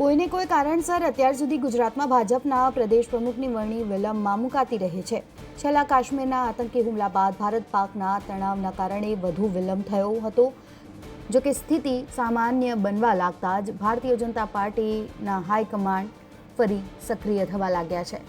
કોઈને કોઈ કારણસર અત્યાર સુધી ગુજરાતમાં ભાજપના પ્રદેશ પ્રમુખની વરણી વિલંબમાં મુકાતી રહે છે. છેલ્લા કાશ્મીરના આતંકી હુમલા બાદ ભારત પાકના તણાવના કારણે વધુ વિલંબ થયો હતો. જો કે સ્થિતિ સામાન્ય બનવા લાગતા જ ભારતીય જનતા પાર્ટીના હાઈકમાન્ડ ફરી સક્રિય થવા લાગ્યા છે.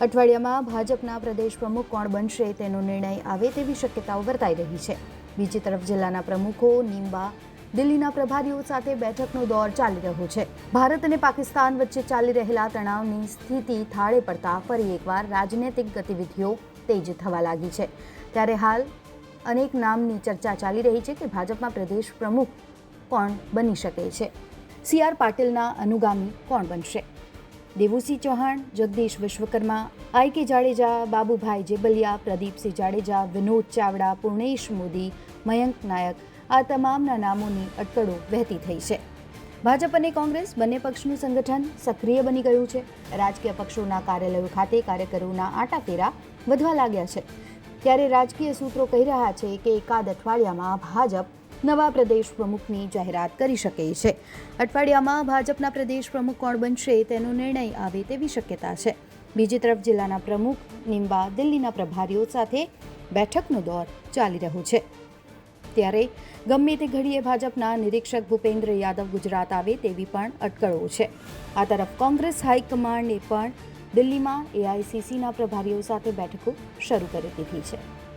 અઠવાડિયામાં ભાજપના પ્રદેશ પ્રમુખ કોણ બનશે તેનો નિર્ણય આવે તેવી શક્યતાઓ વર્તાઈ રહી છે. બીજી તરફ જિલ્લાના પ્રમુખો નીમબા દિલ્હીના પ્રભારીઓ સાથે બેઠકનો દોર ચાલી રહ્યો છે. ભારત અને પાકિસ્તાન વચ્ચે ચાલી રહેલા તણાવની સ્થિતિ થાળે પડતા ફરી એકવાર રાજનૈતિક ગતિવિધિઓ તેજ થવા લાગી છે. ત્યારે હાલ અનેક નામની ચર્ચા ચાલી રહી છે કે ભાજપમાં પ્રદેશ પ્રમુખ કોણ બની શકે છે? સી આર પાટીલના અનુગામી કોણ બનશે? દેવુસિંહ ચૌહાણ, જગદીશ વિશ્વકર્મા, આઈ કે જાડેજા, બાબુભાઈ જેબલિયા, પ્રદીપસિંહ જાડેજા, વિનોદ ચાવડા, પૂર્ણેશ મોદી, મયંક નાયક આ તમામના નામોની અટકળો વહેતી થઈ છે. ભાજપ અને કોંગ્રેસ બંને પક્ષનું સંગઠન સક્રિય બની ગયું છે. રાજકીય પક્ષોના કાર્યાલયો ખાતે કાર્યકરોના આટાફેરા વધવા લાગ્યા છે. ત્યારે રાજકીય સૂત્રો કહી રહ્યા છે કે એકાદ અઠવાડિયામાં ભાજપ નવા પ્રદેશ પ્રમુખની જાહેરાત કરી શકે છે. અઠવાડિયામાં ભાજપના પ્રદેશ પ્રમુખ કોણ બનશે તેનો નિર્ણય આવે તેવી શક્યતા છે. બીજી તરફ જિલ્લાના પ્રમુખ નિમ્બા દિલ્હીના પ્રભારીઓ સાથે બેઠકનો દોર ચાલી રહ્યો છે. ત્યારે ગમે તે ઘડીએ ભાજપના નિરીક્ષક ભૂપેન્દ્ર યાદવ ગુજરાત આવે તેવી પણ અટકળો છે. આ તરફ કોંગ્રેસ હાઈકમાન્ડે પણ દિલ્હીમાં એઆઈસીસીના પ્રભારીઓ સાથે બેઠકો શરૂ કરી દીધી છે.